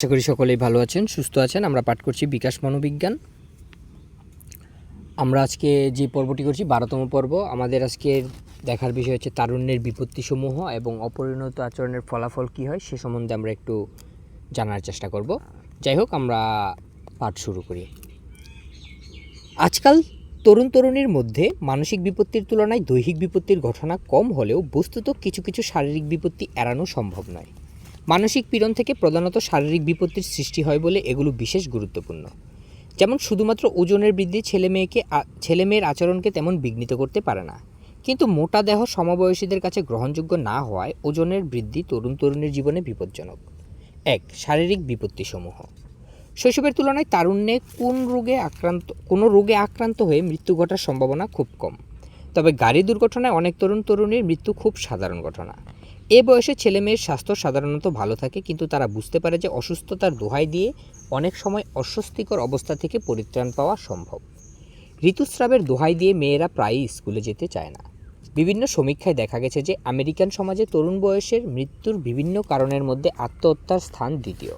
আশা করি সকলেই ভালো আছেন, সুস্থ আছেন। আমরা পাঠ করছি বিকাশ মনোবিজ্ঞান। আমরা আজকে যে পর্বটি করছি, বারোতম পর্ব, আমাদের আজকে দেখার বিষয় হচ্ছে তারুণ্যের বিপত্তিসমূহ এবং অপরিণত আচরণের ফলাফল কী হয়, সে সম্বন্ধে আমরা একটু জানার চেষ্টা করব। যাই হোক, আমরা পাঠ শুরু করি। আজকাল তরুণ তরুণীর মধ্যে মানসিক বিপত্তির তুলনায় দৈহিক বিপত্তির ঘটনা কম হলেও বস্তুত কিছু কিছু শারীরিক বিপত্তি এড়ানো সম্ভব নয়। মানসিক পীড়ন থেকে প্রধানত শারীরিক বিপত্তির সৃষ্টি হয় বলে এগুলো বিশেষ গুরুত্বপূর্ণ। যেমন শুধুমাত্র ওজনের বৃদ্ধি ছেলে মেয়েকে ছেলে মেয়ের আচরণকে তেমন বিঘ্নিত করতে পারে না। কিন্তু মোটা দেহ সমবয়সীদের কাছে গ্রহণযোগ্য না হওয়ায় ওজনের বৃদ্ধি তরুণ তরুণীর জীবনে বিপজ্জনক। এক, শারীরিক বিপত্তিসমূহ। শৈশবের তুলনায় তারুণ্যে কোন রোগে আক্রান্ত, কোনো রোগে আক্রান্ত হয়ে মৃত্যু ঘটার সম্ভাবনা খুব কম। তবে গাড়ি দুর্ঘটনায় অনেক তরুণ তরুণীর মৃত্যু খুব সাধারণ ঘটনা। এ বয়সে ছেলে মেয়ের স্বাস্থ্য সাধারণত ভালো থাকে, কিন্তু তারা বুঝতে পারে যে অসুস্থতার দোহাই দিয়ে অনেক সময় অস্বস্তিকর অবস্থা থেকে পরিত্রাণ পাওয়া সম্ভব। ঋতুস্রাবের দোহাই দিয়ে মেয়েরা প্রায়ই স্কুলে যেতে চায় না। বিভিন্ন সমীক্ষায় দেখা গেছে যে আমেরিকান সমাজে তরুণ বয়সের মৃত্যুর বিভিন্ন কারণের মধ্যে আত্মহত্যার স্থান দ্বিতীয়।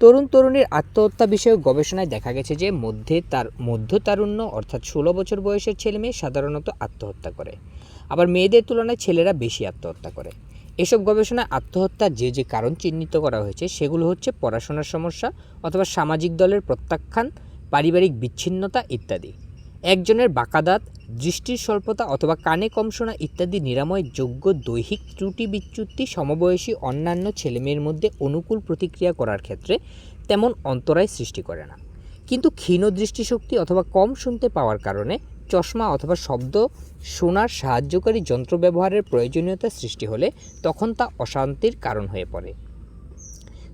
তরুণ তরুণীর আত্মহত্যা বিষয়ক গবেষণায় দেখা গেছে যে মধ্যে তার মধ্য তারুণ্য অর্থাৎ ষোলো বছর বয়সের ছেলে মেয়ে সাধারণত আত্মহত্যা করে। আবার মেয়েদের তুলনায় ছেলেরা বেশি আত্মহত্যা করে। এসব গবেষণায় আত্মহত্যার যে যে কারণ চিহ্নিত করা হয়েছে, সেগুলো হচ্ছে পড়াশোনার সমস্যা অথবা সামাজিক দলের প্রত্যাখ্যান, পারিবারিক বিচ্ছিন্নতা ইত্যাদি। একজনের বাঁকাদাঁত, দৃষ্টির স্বল্পতা অথবা কানে কম শোনা ইত্যাদি নিরাময় যোগ্য দৈহিক ত্রুটি বিচ্যুতি, সমবয়সী অন্যান্য ছেলেমেয়ের মধ্যে অনুকূল প্রতিক্রিয়া করার ক্ষেত্রে তেমন অন্তরায় সৃষ্টি করে না। কিন্তু ক্ষীণ দৃষ্টিশক্তি অথবা কম শুনতে পাওয়ার কারণে চশমা অথবা শব্দ শোনার সাহায্যকারী যন্ত্র ব্যবহারের প্রয়োজনীয়তা সৃষ্টি হলে তখন তা অশান্তির কারণ হয়ে পড়ে।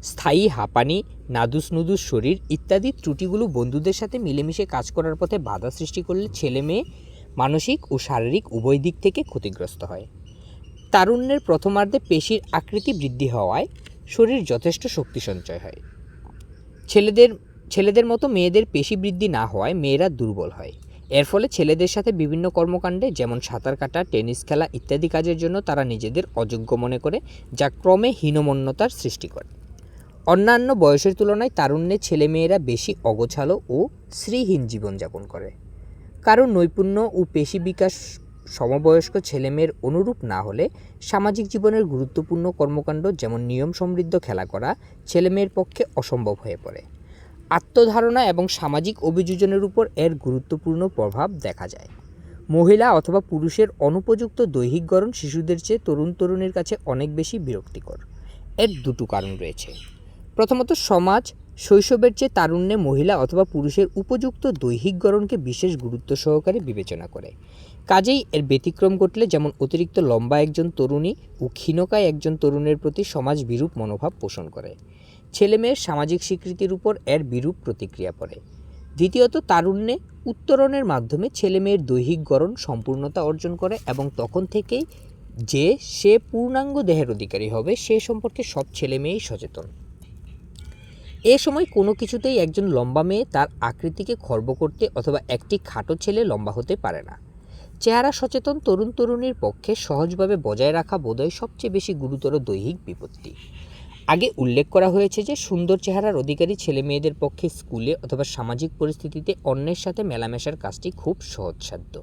স্থায়ী হাঁপানি নাদুস নুদুস শরীর ইত্যাদি ত্রুটিগুলো বন্ধুদের সাথে মিলেমিশে কাজ করার পথে বাধা সৃষ্টি করলে ছেলে মেয়ে মানসিক ও শারীরিক উভয় দিক থেকে ক্ষতিগ্রস্ত হয়। তারুণ্যের প্রথমার্ধে পেশির আকৃতি বৃদ্ধি হওয়ায় শরীর যথেষ্ট শক্তি সঞ্চয় হয়। ছেলেদের ছেলেদের মতো মেয়েদের পেশি বৃদ্ধি না হওয়ায় মেয়েরা দুর্বল হয়। এর ফলে ছেলেদের সাথে বিভিন্ন কর্মকাণ্ডে, যেমন সাঁতার কাটা, টেনিস খেলা ইত্যাদি কাজের জন্য তারা নিজেদের অযোগ্য মনে করে, যা ক্রমে হীনমন্যতার সৃষ্টি করে। অন্যান্য বয়সের তুলনায় তারুণ্যে ছেলেমেয়েরা বেশি অগোছালো ও শ্রীহীন জীবনযাপন করে। কারণ নৈপুণ্য ও পেশি বিকাশ সমবয়স্ক ছেলেমেয়ের অনুরূপ না হলে সামাজিক জীবনের গুরুত্বপূর্ণ কর্মকাণ্ড, যেমন নিয়ম সমৃদ্ধ খেলা করা, ছেলেমেয়ের পক্ষে অসম্ভব হয়ে পড়ে। আত্মধারণা এবং সামাজিক অভিযোজনের উপর এর গুরুত্বপূর্ণ প্রভাব দেখা যায়। মহিলা অথবা পুরুষের অনুপযুক্ত দৈহিক গড়ন শিশুদের চেয়ে তরুণ তরুণীর কাছে অনেক বেশি বিরক্তিকর। এর দুটো কারণ রয়েছে। প্রথমত, সমাজ শৈশবের চেয়ে তারুণ্যে মহিলা অথবা পুরুষের উপযুক্ত দৈহিক গড়নকে বিশেষ গুরুত্ব সহকারে বিবেচনা করে। কাজেই এর ব্যতিক্রম ঘটলে যেমন অতিরিক্ত লম্বা একজন তরুণী ও ক্ষীণকায় একজন তরুণের প্রতি সমাজ বিরূপ মনোভাব পোষণ করে। ছেলেমেয়ের সামাজিক স্বীকৃতির উপর এর বিরূপ প্রতিক্রিয়া পড়ে। দ্বিতীয়ত, তারুণ্যে উত্তরণের মাধ্যমে ছেলেমেয়ের দৈহিক গড়ন সম্পূর্ণতা অর্জন করে এবং তখন থেকেই যে সে পূর্ণাঙ্গ দেহের অধিকারী হবে, সে সম্পর্কে সব ছেলে মেয়েই সচেতন। এ সময় কোনো কিছুতেই একজন লম্বা মেয়ে তার আকৃতিকে খর্ব করতে অথবা একটি খাটো ছেলে লম্বা হতে পারে না। চেহারা সচেতন তরুণ তরুণীর পক্ষে সহজভাবে বজায় রাখা বোধহয় সবচেয়ে বেশি গুরুতর দৈহিক বিপত্তি। আগে উল্লেখ করা হয়েছে যে সুন্দর চেহারার অধিকারী ছেলে মেয়েদের পক্ষে স্কুলে অথবা সামাজিক পরিস্থিতিতে অন্যের সাথে মেলামেশার কাজটি খুব সহজসাধ্য।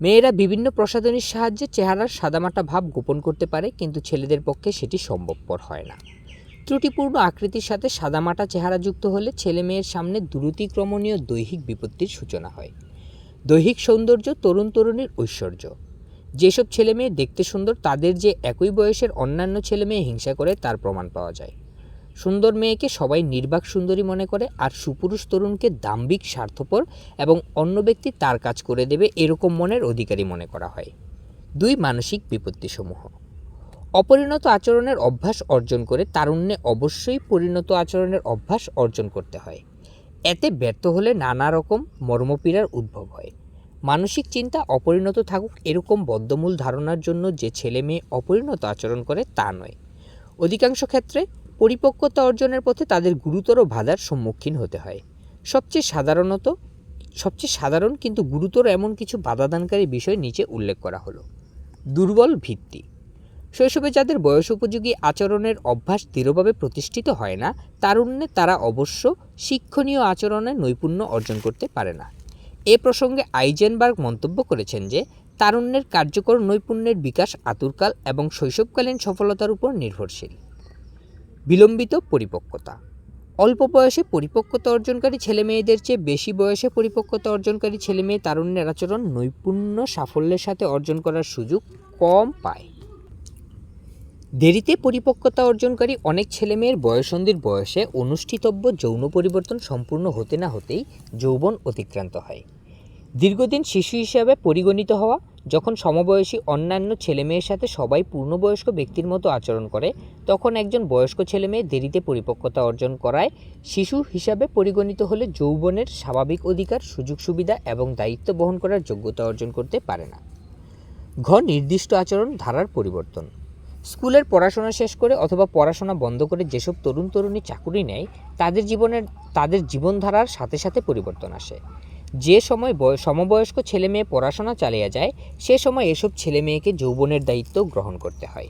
মেয়েরা বিভিন্ন প্রসাধনীর সাহায্যে চেহারার সাদামাটা ভাব গোপন করতে পারে, কিন্তু ছেলেদের পক্ষে সেটি সম্ভবপর হয় না। ত্রুটিপূর্ণ আকৃতির সাথে সাদামাটা চেহারা যুক্ত হলে ছেলে মেয়ের সামনে দ্রুতিক্রমণীয় দৈহিক বিপত্তির সূচনা হয়। দৈহিক সৌন্দর্য তরুণ তরুণীর ঐশ্বর্য। যেসব ছেলে মেয়ে দেখতে সুন্দর, তাদের যে একই বয়সের অন্যান্য ছেলে মেয়ে হিংসা করে, তার প্রমাণ পাওয়া যায়। সুন্দর মেয়েকে সবাই নির্বাক সুন্দরী মনে করে, আর সুপুরুষ তরুণকে দাম্ভিক, স্বার্থপর এবং অন্য ব্যক্তি তার কাজ করে দেবে এরকম মনের অধিকারী মনে করা হয়। দুই মানসিক বিপত্তিসমূহ। অপরিণত আচরণের অভ্যাস অর্জন করে তারুণ্যে অবশ্যই পরিণত আচরণের অভ্যাস অর্জন করতে হয়। এতে ব্যর্থ হলে নানা রকম মর্মপীড়ার উদ্ভব হয়। মানসিক চিন্তা অপরিণত থাকুক এরকম বদ্ধমূল ধারণার জন্য যে ছেলে মেয়ে অপরিণত আচরণ করে তা নয়। অধিকাংশ ক্ষেত্রে পরিপক্কতা অর্জনের পথে তাদের গুরুতর বাধার সম্মুখীন হতে হয়। সবচেয়ে সাধারণত, সবচেয়ে সাধারণ কিন্তু গুরুতর এমন কিছু বাধাদানকারী বিষয় নিচে উল্লেখ করা হলো। দুর্বল ভিত্তি। শৈশবে যাদের বয়স উপযোগী আচরণের অভ্যাস দৃঢ়ভাবে প্রতিষ্ঠিত হয় না তারুণ্যে তারা অবশ্য শিক্ষণীয় আচরণে নৈপুণ্য অর্জন করতে পারে না। এ প্রসঙ্গে আইজেনবার্গ মন্তব্য করেছেন যে, তারুণ্যের কার্যকর নৈপুণ্যের বিকাশ আতুরকাল এবং শৈশবকালীন সফলতার উপর নির্ভরশীল। বিলম্বিত পরিপক্কতা। অল্প বয়সে পরিপক্কতা অর্জনকারী ছেলেমেয়েদের চেয়ে বেশি বয়সে পরিপক্কতা অর্জনকারী ছেলেমেয়ে তারুণ্যের আচরণ নৈপুণ্য সাফল্যের সাথে অর্জন করার সুযোগ কম পায়। দেরিতে পরিপক্কতা অর্জনকারী অনেক ছেলেমেয়ের বয়সন্ধির বয়সে অনুষ্ঠিতব্য যৌন পরিবর্তন সম্পূর্ণ হতে না হতেই যৌবন অতিক্রান্ত হয়। দীর্ঘদিন শিশু হিসাবে পরিগণিত হওয়া, যখন সমবয়সী অন্যান্য ছেলেমেয়ের সাথে সবাই পূর্ণবয়স্ক ব্যক্তির মতো আচরণ করে, তখন একজন বয়স্ক ছেলেমেয়ে দেরিতে পরিপক্কতা অর্জন করায় শিশু হিসাবে পরিগণিত হলে যৌবনের স্বাভাবিক অধিকার, সুযোগ সুবিধা এবং দায়িত্ব বহন করার যোগ্যতা অর্জন করতে পারে না। ঘ নির্দিষ্ট আচরণ, ধারার পরিবর্তন। স্কুলের পড়াশোনা শেষ করে অথবা পড়াশোনা বন্ধ করে যেসব তরুণ তরুণী চাকুরি নেয়, তাদের জীবনের, তাদের জীবনধারার সাথে সাথে পরিবর্তন আসে। যে সময় বয়- সমবয়স্ক ছেলে মেয়ে পড়াশোনা চালিয়ে যায়, সে সময় এসব ছেলে মেয়েকে যৌবনের দায়িত্ব গ্রহণ করতে হয়।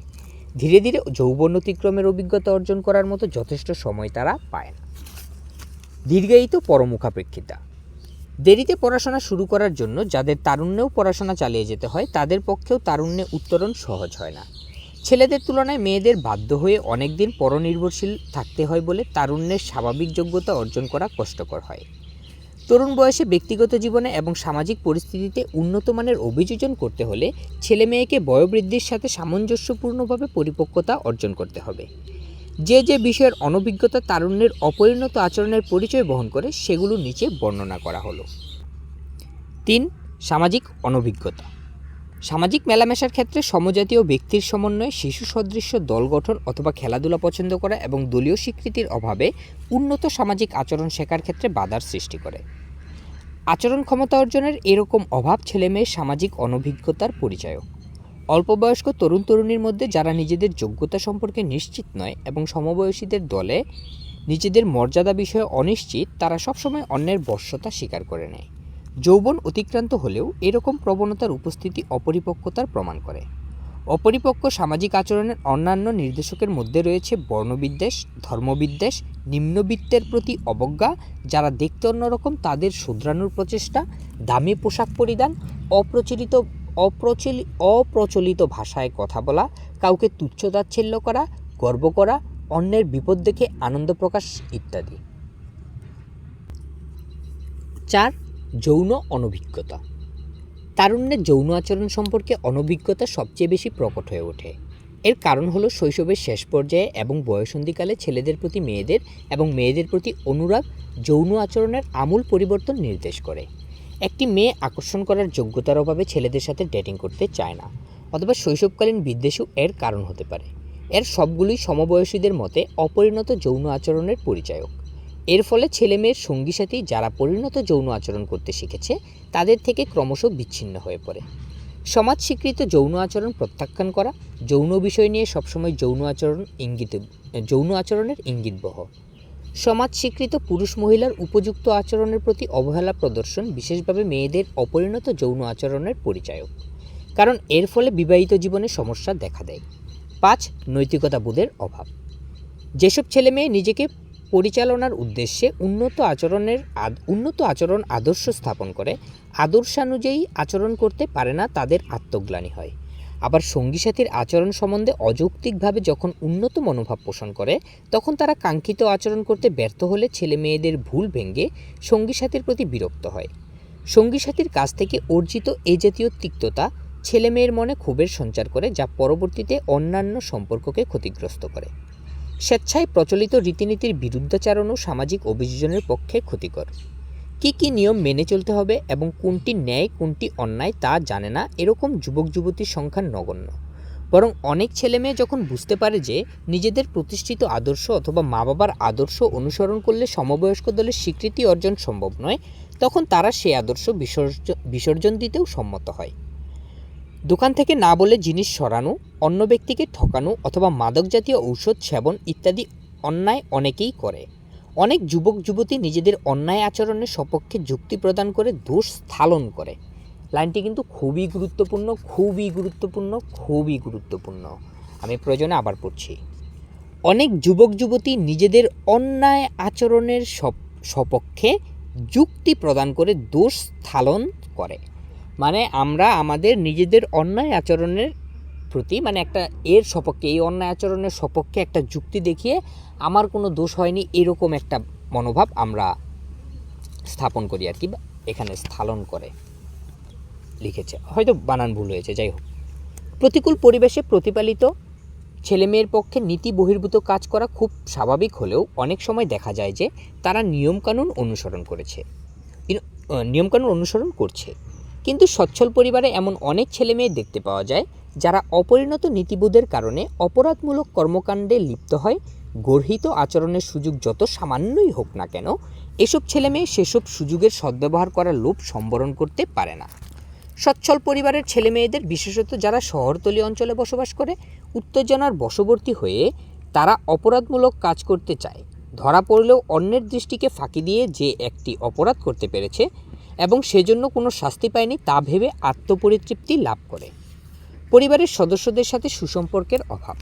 ধীরে ধীরে যৌবন অতিক্রমের অভিজ্ঞতা অর্জন করার মতো যথেষ্ট সময় তারা পায় না। দীর্ঘায়িত পরমুখাপেক্ষিতা। দেরিতে পড়াশোনা শুরু করার জন্য যাদের তারুণ্যেও পড়াশোনা চালিয়ে যেতে হয়, তাদের পক্ষেও তারুণ্যে উত্তরণ সহজ হয় না। ছেলেদের তুলনায় মেয়েদের বাধ্য হয়ে অনেক দিন পরনির্ভরশীল থাকতে হয় বলে তারুণ্যের স্বাভাবিক যোগ্যতা অর্জন করা কষ্টকর হয়। তরুণ বয়সে ব্যক্তিগত জীবনে এবং সামাজিক পরিস্থিতিতে উন্নত মানের অভিযোজন করতে হলে ছেলে মেয়েকে বয়োবৃদ্ধির সাথে সামঞ্জস্যপূর্ণভাবে পরিপক্কতা অর্জন করতে হবে। যে যে বিষয়ের অনভিজ্ঞতা তারুণ্যের অপরিণত আচরণের পরিচয় বহন করে সেগুলো নিচে বর্ণনা করা হলো। তিন, সামাজিক অনভিজ্ঞতা। সামাজিক মেলামেশার ক্ষেত্রে সমজাতীয় ব্যক্তির সমন্বয়ে শিশু সদৃশ্য দল গঠন অথবা খেলাধুলা পছন্দ করা এবং দলীয় স্বীকৃতির অভাবে উন্নত সামাজিক আচরণ শেখার ক্ষেত্রে বাধার সৃষ্টি করে। আচরণ ক্ষমতা অর্জনের এরকম অভাব ছেলেমেয়ের সামাজিক অনভিজ্ঞতার পরিচয়ক। অল্পবয়স্ক তরুণ তরুণীর মধ্যে যারা নিজেদের যোগ্যতা সম্পর্কে নিশ্চিত নয় এবং সমবয়সীদের দলে নিজেদের মর্যাদা বিষয়ে অনিশ্চিত, তারা সবসময় অন্যের বশ্যতা স্বীকার করে নেয়। যৌবন অতিক্রান্ত হলেও এরকম প্রবণতার উপস্থিতি অপরিপক্কতার প্রমাণ করে। অপরিপক্ক সামাজিক আচরণের অন্যান্য নির্দেশকের মধ্যে রয়েছে বর্ণবিদ্বেষ, ধর্মবিদ্বেষ, নিম্নবিত্তের প্রতি অবজ্ঞা, যারা দেখতে অন্যরকম তাদের শুধরানোর প্রচেষ্টা, দামি পোশাক পরিধান, অপ্রচলিত, অপ্রচলি, অপ্রচলিত ভাষায় কথা বলা, কাউকে তুচ্ছতাচ্ছিল্য করা, গর্ব করা, অন্যের বিপদ দেখে আনন্দ প্রকাশ ইত্যাদি। চার যৌন অনভিজ্ঞতা। তারুণ্যের যৌন আচরণ সম্পর্কে অনভিজ্ঞতা সবচেয়ে বেশি প্রকট হয়ে ওঠে। এর কারণ হলো শৈশবের শেষ পর্যায়ে এবং বয়সন্ধিকালে ছেলেদের প্রতি মেয়েদের এবং মেয়েদের প্রতি অনুরাগ যৌন আচরণের আমূল পরিবর্তন নির্দেশ করে। একটি মেয়ে আকর্ষণ করার যোগ্যতার অভাবে ছেলেদের সাথে ডেটিং করতে চায় না, অথবা শৈশবকালীন বিদ্বেষও এর কারণ হতে পারে। এর সবগুলোই সমবয়সীদের মতে অপরিণত যৌন আচরণের পরিচায়ক। এর ফলে ছেলেমেয়ের সঙ্গী সাথী যারা পরিণত যৌন আচরণ করতে শিখেছে, তাদের থেকে ক্রমশ বিচ্ছিন্ন হয়ে পড়ে। সমাজ স্বীকৃত যৌন আচরণ প্রত্যাখ্যান করা, যৌন বিষয় নিয়ে সবসময় যৌন আচরণ ইঙ্গিত, যৌন আচরণের ইঙ্গিতবহ সমাজ স্বীকৃত পুরুষ মহিলার উপযুক্ত আচরণের প্রতি অবহেলা প্রদর্শন বিশেষভাবে মেয়েদের অপরিণত যৌন আচরণের পরিচায়ক। কারণ এর ফলে বিবাহিত জীবনে সমস্যা দেখা দেয়। পাঁচ, নৈতিকতা বোধের অভাব। যেসব ছেলে মেয়ে নিজেকে পরিচালনার উদ্দেশ্যে উন্নত আচরণের উন্নত আচরণ আদর্শ স্থাপন করে। আদর্শানুযায়ী আচরণ করতে পারে না, তাদের আত্মগ্লানি হয়। আবার সঙ্গী সাথীর আচরণ সম্বন্ধে অযৌক্তিকভাবে যখন উন্নত মনোভাব পোষণ করে, তখন তারা কাঙ্ক্ষিত আচরণ করতে ব্যর্থ হলে ছেলে মেয়েদের ভুল ভেঙে সঙ্গী সাথীর প্রতি বিরক্ত হয়। সঙ্গী সাথীর কাছ থেকে অর্জিত এ জাতীয় তিক্ততা ছেলে মেয়ের মনে ক্ষোভের সঞ্চার করে, যা পরবর্তীতে অন্যান্য সম্পর্ককে ক্ষতিগ্রস্ত করে। স্বেচ্ছায় প্রচলিত রীতিনীতির বিরুদ্ধাচারণও সামাজিক অভিযোজনের পক্ষে ক্ষতিকর। কী কী নিয়ম মেনে চলতে হবে এবং কোনটি ন্যায়, কোনটি অন্যায় তা জানে না এরকম যুবক যুবতীর সংখ্যা নগণ্য। বরং অনেক ছেলেমেয়ে যখন বুঝতে পারে যে নিজেদের প্রতিষ্ঠিত আদর্শ অথবা মা বাবার আদর্শ অনুসরণ করলে সমবয়স্ক দলের স্বীকৃতি অর্জন সম্ভব নয়, তখন তারা সে আদর্শ বিসর্জন দিতেও সম্মত হয়। দোকান থেকে না বলে জিনিস সরানো, অন্য ব্যক্তিকে ঠকানো অথবা মাদক জাতীয় ঔষধ সেবন ইত্যাদি অন্যায় অনেকেই করে। অনেক যুবক, যুবতী নিজেদের অন্যায় আচরণের সপক্ষে যুক্তি প্রদান করে, দোষ স্থালন করে। লাইনটি কিন্তু খুবই গুরুত্বপূর্ণ খুবই গুরুত্বপূর্ণ খুবই গুরুত্বপূর্ণ। আমি প্রয়োজনে আবার পড়ছি। অনেক যুবক, যুবতী নিজেদের অন্যায় আচরণের সপ- সপক্ষে যুক্তি প্রদান করে, দোষ স্থালন করে। মানে আমরা আমাদের নিজেদের অন্যায় আচরণের প্রতি মানে একটা এর সপক্ষে, এই অন্যায় আচরণের সপক্ষে একটা যুক্তি দেখিয়ে আমার কোনো দোষ হয়নি, এরকম একটা মনোভাব আমরা স্থাপন করি আর কি এখানে স্থালন করে লিখেছে। হয়তো বানান ভুল হয়েছে, যাই হোক। প্রতিকূল পরিবেশে প্রতিপালিত ছেলেমেয়ের পক্ষে নীতি বহির্ভূত কাজ করা খুব স্বাভাবিক হলেও অনেক সময় দেখা যায় যে তারা নিয়মকানুন অনুসরণ করেছে। নিয়মকানুন অনুসরণ করছে। কিন্তু সচ্ছল পরিবারে এমন অনেক ছেলে মেয়ে দেখতে পাওয়া যায় যারা অপরিণত নীতিবোধের কারণে অপরাধমূলক কর্মকাণ্ডে লিপ্ত হয়, গর্হিত আচরণের সুযোগ যত সামান্যই হোক না কেন, এসব ছেলে মেয়ে সেসব সুযোগের সদ্ব্যবহার করার লোভ সম্বরণ করতে পারে না। সচ্ছল পরিবারের ছেলে মেয়েদের, বিশেষত যারা শহরতলি অঞ্চলে বসবাস করে, উত্তেজনার বশবর্তী হয়ে তারা অপরাধমূলক কাজ করতে চায়। ধরা পড়লেও অন্যের দৃষ্টিকে ফাঁকি দিয়ে যে একটি অপরাধ করতে পেরেছে এবং সেজন্য কোনো শাস্তি পায়নি তা ভেবে আত্মপরিতৃপ্তি লাভ করে। পরিবারের সদস্যদের সাথে সুসম্পর্কের অভাব।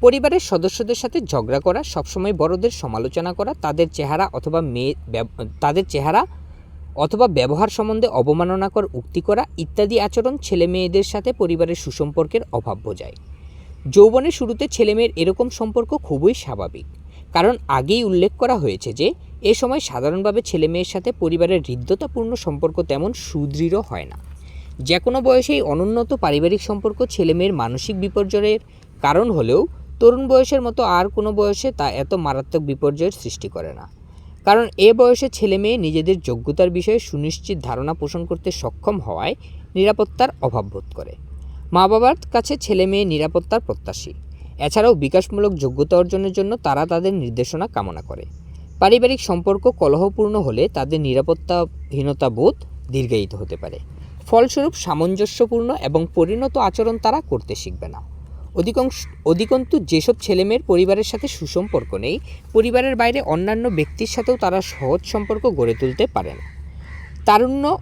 পরিবারের সদস্যদের সাথে ঝগড়া করা, সবসময় বড়দের সমালোচনা করা, তাদের চেহারা অথবা মেয়ে তাদের চেহারা অথবা ব্যবহার সম্বন্ধে অবমাননাকর উক্তি করা ইত্যাদি আচরণ ছেলে মেয়েদের সাথে পরিবারের সুসম্পর্কের অভাব বোঝায়। যৌবনের শুরুতে ছেলেমেয়ের এরকম সম্পর্ক খুবই স্বাভাবিক। কারণ আগেই উল্লেখ করা হয়েছে যে এ সময় সাধারণভাবে ছেলে মেয়ের সাথে পরিবারের হৃদ্যতাপূর্ণ সম্পর্ক তেমন সুদৃঢ় হয় না। যে কোনো বয়সেই অনুন্নত পারিবারিক সম্পর্ক ছেলেমেয়ের মানসিক বিপর্যয়ের কারণ হলেও তরুণ বয়সের মতো আর কোনো বয়সে তা এত মারাত্মক বিপর্যয়ের সৃষ্টি করে না। কারণ এ বয়সে ছেলে মেয়ে নিজেদের যোগ্যতার বিষয়ে সুনিশ্চিত ধারণা পোষণ করতে সক্ষম হওয়ায় নিরাপত্তার অভাব বোধ করে। মা বাবার কাছে ছেলে মেয়ে নিরাপত্তার প্রত্যাশী। এছাড়াও বিকাশমূলক যোগ্যতা অর্জনের জন্য তারা তাদের নির্দেশনা কামনা করে। পারিবারিক সম্পর্ক কলহপূর্ণ হলে তাদের নিরাপত্তাহীনতা বোধ দীর্ঘায়িত হতে পারে। ফলস্বরূপ সামঞ্জস্যপূর্ণ এবং পরিণত আচরণ তারা করতে শিখবে না। অধিকাংশ, অধিকন্তু যেসব ছেলেমেয়ের পরিবারের সাথে সুসম্পর্ক নেই, পরিবারের বাইরে অন্যান্য ব্যক্তির সাথেও তারা সহজ সম্পর্ক গড়ে তুলতে পারে না। তারুণ্য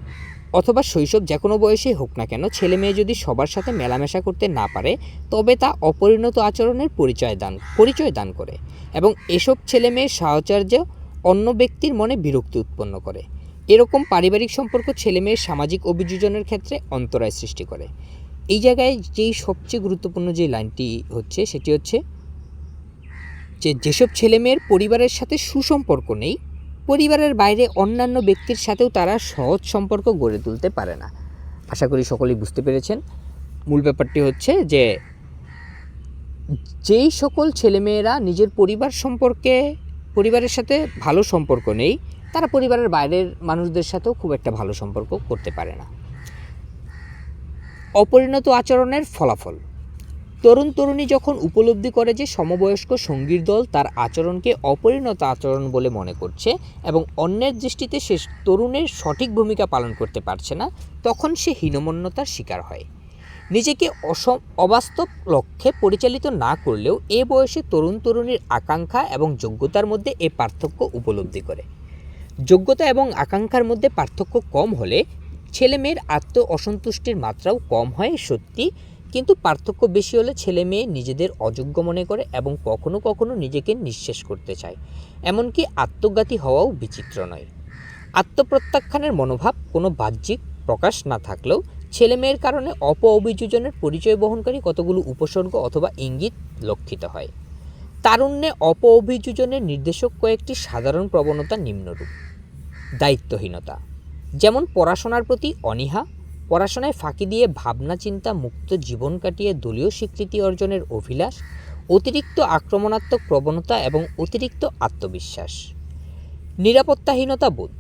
অথবা শৈশব যে কোনো বয়সেই হোক না কেন, ছেলে মেয়ে যদি সবার সাথে মেলামেশা করতে না পারে, তবে তা অপরিণত আচরণের পরিচয় দান পরিচয় দান করে এবং এসব ছেলে মেয়ের সাহচর্য অন্য ব্যক্তির মনে বিরক্তি উৎপন্ন করে। এরকম পারিবারিক সম্পর্ক ছেলে মেয়ের সামাজিক অভিযোজনের ক্ষেত্রে অন্তরায় সৃষ্টি করে। এই জায়গায় যেই সবচেয়ে গুরুত্বপূর্ণ যে লাইনটি হচ্ছে, সেটি হচ্ছে যে যেসব ছেলেমেয়ের পরিবারের সাথে সুসম্পর্ক নেই পরিবারের বাইরে অন্যান্য ব্যক্তির সাথেও তারা সহজ সম্পর্ক গড়ে তুলতে পারে না। আশা করি সকলেই বুঝতে পেরেছেন। মূল ব্যাপারটি হচ্ছে যে, যেই সকল ছেলেমেয়েরা নিজের পরিবার সম্পর্কে, পরিবারের সাথে ভালো সম্পর্ক নেই, তারা পরিবারের বাইরের মানুষদের সাথেও খুব একটা ভালো সম্পর্ক করতে পারে না। অপরিণত আচরণের ফলাফল। তরুণ তরুণী যখন উপলব্ধি করে যে সমবয়স্ক সঙ্গীর দল তার আচরণকে অপরিণত আচরণ বলে মনে করছে এবং অন্যের দৃষ্টিতে সে তরুণের সঠিক ভূমিকা পালন করতে পারছে না, তখন সে হীনমন্যতার শিকার হয়। নিজেকে অসম, অবাস্তব লক্ষ্যে পরিচালিত না করলেও এ বয়সে তরুণ তরুণীর আকাঙ্ক্ষা এবং যোগ্যতার মধ্যে এ পার্থক্য উপলব্ধি করে। যোগ্যতা এবং আকাঙ্ক্ষার মধ্যে পার্থক্য কম হলে ছেলেমেয়ের আত্ম অসন্তুষ্টির মাত্রাও কম হয় সত্যি কিন্তু পার্থক্য বেশি হলে ছেলে মেয়ে নিজেদের অযোগ্য মনে করে এবং কখনো কখনো নিজেকে নিঃশেষ করতে চায়। এমনকি আত্মঘাতী হওয়াও বিচিত্র নয়। আত্মপ্রত্যাখ্যানের মনোভাব, কোনো বাহ্যিক প্রকাশ না থাকলেও ছেলে মেয়ের কারণে অপ অভিযোজনের পরিচয় বহনকারী কতগুলো উপসর্গ অথবা ইঙ্গিত লক্ষিত হয়। তারুণ্যে অপ অভিযোজনের নির্দেশক কয়েকটি সাধারণ প্রবণতা নিম্নরূপ। দায়িত্বহীনতা, যেমন পড়াশোনার প্রতি অনীহা পড়াশোনায় ফাঁকি দিয়ে ভাবনা চিন্তা মুক্ত জীবন কাটিয়ে দলীয় স্বীকৃতি অর্জনের অভিলাষ, অতিরিক্ত আক্রমণাত্মক প্রবণতা এবং অতিরিক্ত আত্মবিশ্বাস। নিরাপত্তাহীনতা বোধ।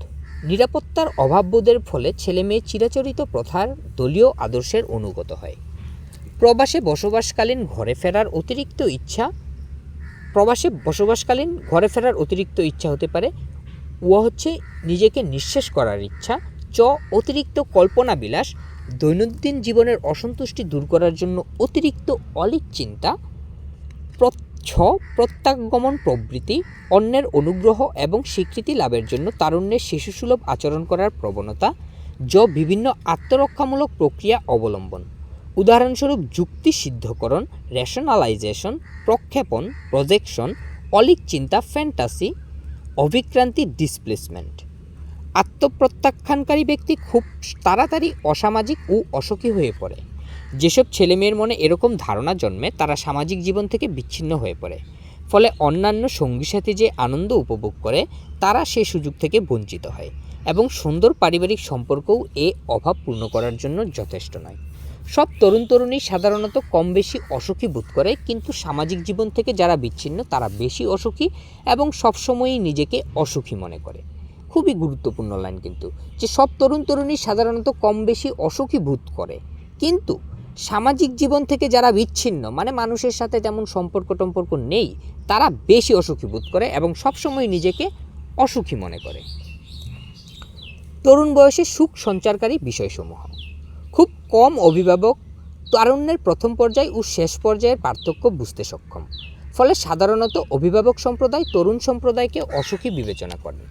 নিরাপত্তার অভাববোধের ফলে ছেলেমেয়ে চিরাচরিত প্রথার দলীয় আদর্শের অনুগত হয়। প্রবাসে বসবাসকালীন ঘরে ফেরার অতিরিক্ত ইচ্ছা। প্রবাসে বসবাসকালীন ঘরে ফেরার অতিরিক্ত ইচ্ছা হতে পারে। ও হচ্ছে নিজেকে নিঃশেষ করার ইচ্ছা। চ অতিরিক্ত কল্পনা বিলাস দৈনন্দিন জীবনের অসন্তুষ্টি দূর করার জন্য অতিরিক্ত অলিক চিন্তা ছ প্রত্যাগমন প্রবৃত্তি, অন্যের অনুগ্রহ এবং স্বীকৃতি লাভের জন্য তারুণ্যের শিশুসুলভ আচরণ করার প্রবণতা য বিভিন্ন আত্মরক্ষামূলক প্রক্রিয়া অবলম্বন। উদাহরণস্বরূপ যুক্তি সিদ্ধকরণ রেশনালাইজেশন প্রক্ষেপণ প্রজেকশন অলিক চিন্তা ফ্যান্টাসি অভিক্রান্তি ডিসপ্লেসমেন্ট আত্মপ্রত্যাখ্যানকারী ব্যক্তি খুব তাড়াতাড়ি অসামাজিক ও অসুখী হয়ে পড়ে। যেসব ছেলেমেয়ের মনে এরকম ধারণা জন্মে, তারা সামাজিক জীবন থেকে বিচ্ছিন্ন হয়ে পড়ে। ফলে অন্যান্য সঙ্গী সাথী যে আনন্দ উপভোগ করে, তারা সে সুযোগ থেকে বঞ্চিত হয় এবং সুন্দর পারিবারিক সম্পর্কও এ অভাব পূর্ণ করার জন্য যথেষ্ট নয়। সব তরুণ তরুণী সাধারণত কম বেশি অসুখী বোধ করে, কিন্তু সামাজিক জীবন থেকে যারা বিচ্ছিন্ন, তারা বেশি অসুখী এবং সবসময়ই নিজেকে অসুখী মনে করে। খুবই গুরুত্বপূর্ণ লাইন কিন্তু, যে সব তরুণ তরুণী সাধারণত কম বেশি অসুখী বোধ করে। কিন্তু সামাজিক জীবন থেকে যারা বিচ্ছিন্ন মানে মানুষের সাথে তেমন সম্পর্ক টম্পর্ক নেই, তারা বেশি অসুখী বোধ করে এবং সবসময় নিজেকে অসুখী মনে করে। তরুণ বয়সে সুখ সঞ্চারকারী বিষয়সমূহ। খুব কম অভিভাবক তারুণ্যের প্রথম পর্যায় ও শেষ পর্যায়ের পার্থক্য বুঝতে সক্ষম। ফলে সাধারণত অভিভাবক সম্প্রদায় তরুণ সম্প্রদায়কে অসুখী বিবেচনা করেন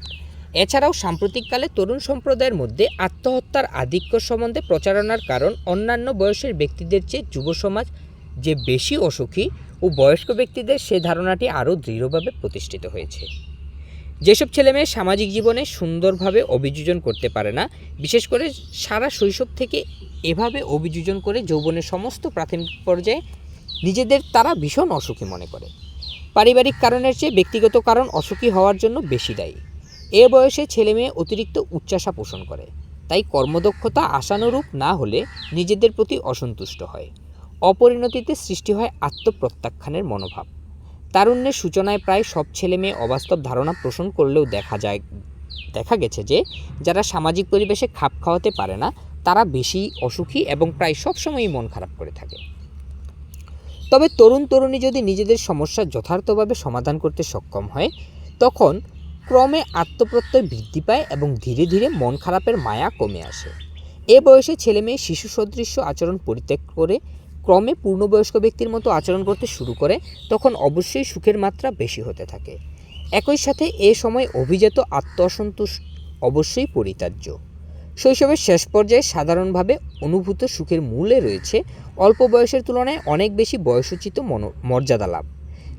এছাড়াও সাম্প্রতিককালে তরুণ সম্প্রদায়ের মধ্যে আত্মহত্যার আধিক্য সম্বন্ধে প্রচারণার কারণ অন্যান্য বয়সের ব্যক্তিদের চেয়ে যুব সমাজ যে বেশি অসুখী ও বয়স্ক ব্যক্তিদের সে ধারণাটি আরও দৃঢ়ভাবে প্রতিষ্ঠিত হয়েছে। যেসব ছেলেমেয়ে সামাজিক জীবনে সুন্দরভাবে অভিযোজন করতে পারে না, বিশেষ করে সারা শৈশব থেকে এভাবে অভিযোজন করে যৌবনের সমস্ত প্রাথমিক পর্যায়ে নিজেদের তারা ভীষণ অসুখী মনে করে। পারিবারিক কারণের চেয়ে ব্যক্তিগত কারণ অসুখী হওয়ার জন্য বেশি দায়ী। এ বয়সে ছেলে মেয়ে অতিরিক্ত উচ্চাসা পোষণ করে। তাই কর্মদক্ষতা আশানুরূপ না হলে নিজেদের প্রতি অসন্তুষ্ট হয়। অপরিণতিতে সৃষ্টি হয় আত্মপ্রত্যাখ্যানের মনোভাব। তারুণ্যের সূচনায় প্রায় সব ছেলে মেয়ে অবাস্তব ধারণা পোষণ করলেও দেখা যায়, দেখা গেছে যে যারা সামাজিক পরিবেশে খাপ খাওয়াতে পারে না, তারা বেশি অসুখী এবং প্রায় সবসময়ই মন খারাপ করে থাকে। তবে তরুণ তরুণী যদি নিজেদের সমস্যা যথার্থভাবে সমাধান করতে সক্ষম হয়, তখন ক্রমে আত্মপ্রত্যয় বৃদ্ধি পায় এবং ধীরে ধীরে মন খারাপের মায়া কমে আসে। এ বয়সে ছেলে মেয়ে শিশু সদৃশ্য আচরণ পরিত্যাগ করে, ক্রমে পূর্ণবয়স্ক ব্যক্তির মতো আচরণ করতে শুরু করে, তখন অবশ্যই সুখের মাত্রা বেশি হতে থাকে। একই সাথে এ সময় অভিজাত আত্ম অসন্তোষ অবশ্যই পরিত্যাজ্য। শৈশবের শেষ পর্যায়ে সাধারণভাবে অনুভূত সুখের মূলে রয়েছে, অল্প বয়সের তুলনায় অনেক বেশি বয়সোচিত মর্যাদা লাভ।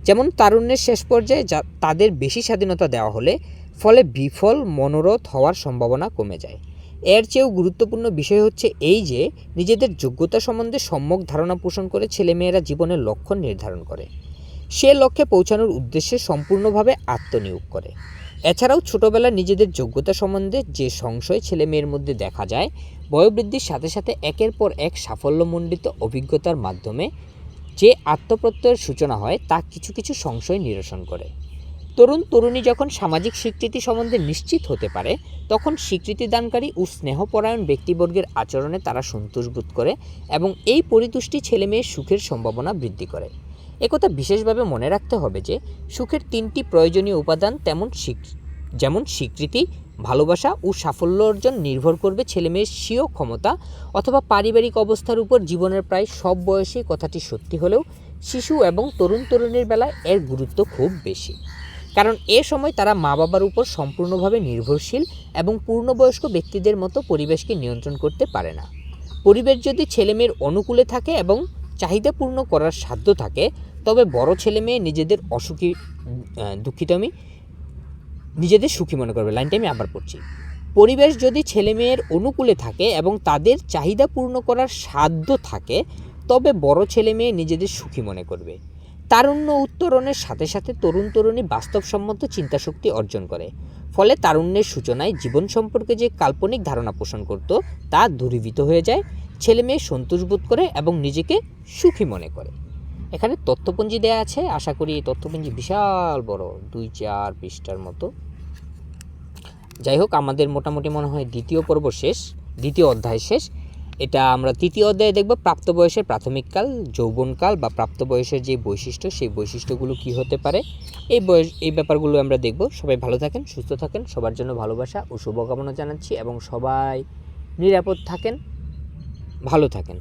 যেমন তারুণ্যের শেষ পর্যায়ে যা তাদের বেশি স্বাধীনতা দেওয়া হলে ফলে বিফল, মনোরথ হওয়ার সম্ভাবনা কমে যায়। এর চেয়েও গুরুত্বপূর্ণ বিষয় হচ্ছে এই যে, নিজেদের যোগ্যতা সম্বন্ধে সম্যক ধারণা পোষণ করে ছেলেমেয়েরা জীবনের লক্ষ্য নির্ধারণ করে। সে লক্ষ্যে পৌঁছানোর উদ্দেশ্যে সম্পূর্ণভাবে আত্মনিয়োগ করে। এছাড়াও ছোটবেলায় নিজেদের যোগ্যতা সম্বন্ধে যে সংশয় ছেলে মেয়ের মধ্যে দেখা যায়, বয়োবৃদ্ধির সাথে সাথে একের পর এক সাফল্যমণ্ডিত অভিজ্ঞতার মাধ্যমে যে আত্মপ্রত্যয়ের সূচনা হয়, তা কিছু কিছু সংশয় নিরসন করে। তরুণ তরুণী যখন সামাজিক স্বীকৃতি সম্বন্ধে নিশ্চিত হতে পারে, তখন স্বীকৃতি দানকারী ও স্নেহপরায়ণ ব্যক্তিবর্গের আচরণে তারা সন্তোষ বোধ করে এবং এই পরিতুষ্টি ছেলেমেয়ের সুখের সম্ভাবনা বৃদ্ধি করে। একথা বিশেষভাবে মনে রাখতে হবে যে, সুখের তিনটি প্রয়োজনীয় উপাদান তেমন যেমন স্বীকৃতি ভালোবাসা ও সাফল্য অর্জন নির্ভর করবে ছেলেমেয়ের স্বীয় ক্ষমতা অথবা পারিবারিক অবস্থার উপর জীবনের প্রায় সব বয়সে কথাটি সত্যি হলেও শিশু এবং তরুণ তরুণীর বেলায় এর গুরুত্ব খুব বেশি। কারণ এ সময় তারা মা বাবার উপর সম্পূর্ণভাবে নির্ভরশীল এবং পূর্ণবয়স্ক ব্যক্তিদের মতো পরিবেশকে নিয়ন্ত্রণ করতে পারে না। পরিবেশ যদি ছেলেমেয়ের অনুকূলে থাকে এবং চাহিদা পূর্ণ করার সাধ্য থাকে, তবে বড় ছেলে মেয়ে নিজেদের অসুখী দুঃখিত আমি নিজেদের সুখী মনে করবে। লাইনটা আমি আবার পড়ছি। পরিবেশ যদি ছেলে মেয়ের অনুকূলে থাকে এবং তাদের চাহিদা পূর্ণ করার সাধ্য থাকে, তবে বড় ছেলে মেয়ে নিজেদের সুখী মনে করবে। তারুণ্য উত্তরণের সাথে সাথে তরুণ তরুণী বাস্তবসম্মত চিন্তাশক্তি অর্জন করে। ফলে তারুণ্যের সূচনায় জীবন সম্পর্কে যে কাল্পনিক ধারণা পোষণ করত, তা দূরীভূত হয়ে যায় ছেলে মেয়ে সন্তোষ বোধ করে এবং নিজেকে সুখী মনে করে। এখানে তথ্যপঞ্জি দেওয়া আছে। আশা করি তথ্যপঞ্জি বিশাল বড়, দুই চার পৃষ্ঠার মতো। যাই হোক, আমাদের মোটামুটি মনে হয় দ্বিতীয় পর্ব শেষ, দ্বিতীয় অধ্যায় শেষ। এটা আমরা তৃতীয় অধ্যায়ে দেখব প্রাপ্তবয়সের প্রাথমিককাল যৌবনকাল বা প্রাপ্তবয়সের যে বৈশিষ্ট্য, সেই বৈশিষ্ট্যগুলো কি হতে পারে। এই বয়স, এই ব্যাপারগুলো আমরা দেখব। সবাই ভালো থাকেন, সুস্থ থাকেন, সবার জন্য ভালোবাসা ও শুভকামনা জানাচ্ছি এবং সবাই নিরাপদ থাকেন, ভালো থাকেন।